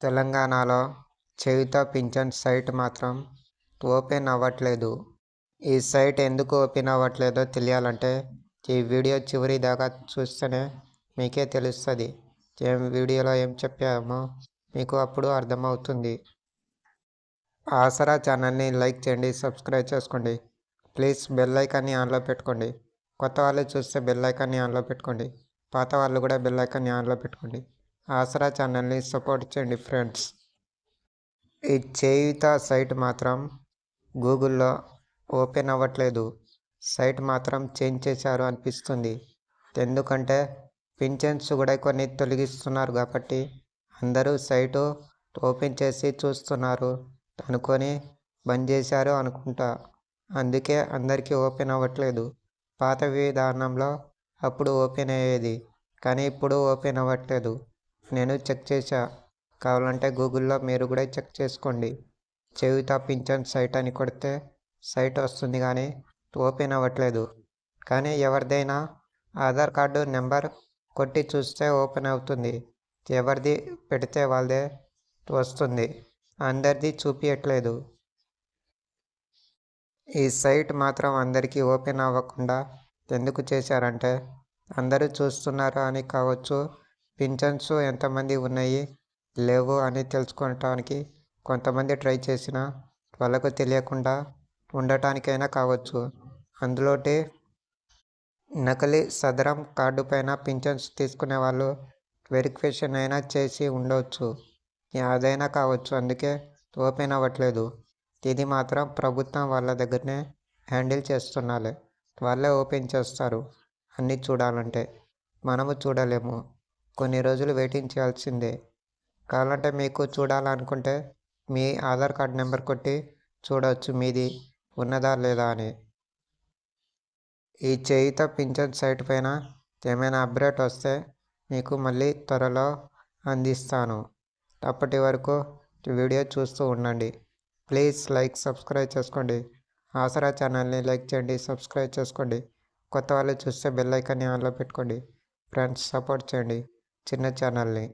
తెలంగాణలో చేయుత పింఛన్ సైట్ మాత్రం ఓపెన్ అవ్వట్లేదు. ఈ సైట్ ఎందుకు ఓపెన్ అవ్వట్లేదో తెలియాలంటే ఈ వీడియో చివరి దాకా చూస్తేనే మీకే తెలుస్తుంది. ఏం వీడియోలో ఏం చెప్పామో మీకు అప్పుడు అర్థమవుతుంది. ఆసరా ఛానల్ని లైక్ చేయండి సబ్స్క్రైబ్ చేసుకోండి. ప్లీజ్ బెల్ ఐకాన్ని ఆన్లో పెట్టుకోండి. కొత్త వాళ్ళు చూస్తే బెల్ ఐకాన్ని ఆన్లో పెట్టుకోండి. పాత వాళ్ళు కూడా బెల్ ఐకాన్ని ఆన్లో పెట్టుకోండి. ఆసరా ఛానల్ని సపోర్ట్ చేయండి ఫ్రెండ్స్. ఈ చేయుత సైట్ మాత్రం గూగుల్లో ఓపెన్ అవ్వట్లేదు. సైట్ మాత్రం చేంజ్ చేశారు అనిపిస్తుంది. ఎందుకంటే పింఛన్స్ కూడా కొన్ని తొలగిస్తున్నారు కాబట్టి అందరూ సైటు ఓపెన్ చేసి చూస్తున్నారు. అనుకొని బంద్ చేశారు అనుకుంటా. అందుకే అందరికీ ఓపెన్ అవ్వట్లేదు. పాత విధానంలో అప్పుడు ఓపెన్ అయ్యేది. కానీ ఇప్పుడు ఓపెన్ అవ్వట్లేదు. నేను చెక్ చేశా. కావాలంటే గూగుల్లో మీరు కూడా చెక్ చేసుకోండి. చేయుత పింఛన్ సైట్ అని కొడితే సైట్ వస్తుంది కానీ ఓపెన్ అవ్వట్లేదు. కానీ ఎవరిదైనా ఆధార్ కార్డు నెంబర్ కొట్టి చూస్తే ఓపెన్ అవుతుంది. ఎవరిది పెడితే వాళ్ళదే వస్తుంది. అందరిది చూపించట్లేదు ఈ సైట్ మాత్రం అందరికీ ఓపెన్ అవ్వకుండా ఎందుకు చేశారంటే అందరూ చూస్తున్నారు అని కావచ్చు పింఛన్స్ ఎంతమంది ఉన్నాయి లేవు అని తెలుసుకోవటానికి కొంతమంది ట్రై చేసిన వాళ్ళకు తెలియకుండా ఉండటానికైనా కావచ్చు. అందులోటి నకిలీ సదరం కార్డు పైన పింఛన్స్ తీసుకునే వాళ్ళు వెరిఫికేషన్ అయినా చేసి ఉండవచ్చు అదైనా కావచ్చు అందుకే ఓపెన్ అవ్వట్లేదు. ఇది మాత్రం ప్రభుత్వం వాళ్ళ దగ్గరనే హ్యాండిల్ చేస్తున్నారు వాళ్ళే ఓపెన్ చేస్తారు. అన్నీ చూడాలంటే. మనము చూడలేము. కొన్ని రోజులు వెయిటింగ్ చేయాల్సిందే. కావాలంటే మీకు చూడాలనుకుంటే మీ ఆధార్ కార్డ్ నెంబర్ కొట్టి చూడవచ్చు మీది ఉన్నదా లేదా అని. ఈ చేయిత పింఛన్ సైట్ పైన ఏమైనా అప్డేట్ వస్తే మీకు మళ్ళీ త్వరలో అందిస్తాను. అప్పటి వరకు వీడియో చూస్తూ ఉండండి. ప్లీజ్ లైక్ సబ్స్క్రైబ్ చేసుకోండి. ఆసరా ఛానల్ని లైక్ చేయండి సబ్స్క్రైబ్ చేసుకోండి. కొత్త వాళ్ళు చూస్తే బెల్ ఐకాన్ని ఆన్లో పెట్టుకోండి. ఫ్రెండ్స్ సపోర్ట్ చేయండి. చిన్న ఛానల్ని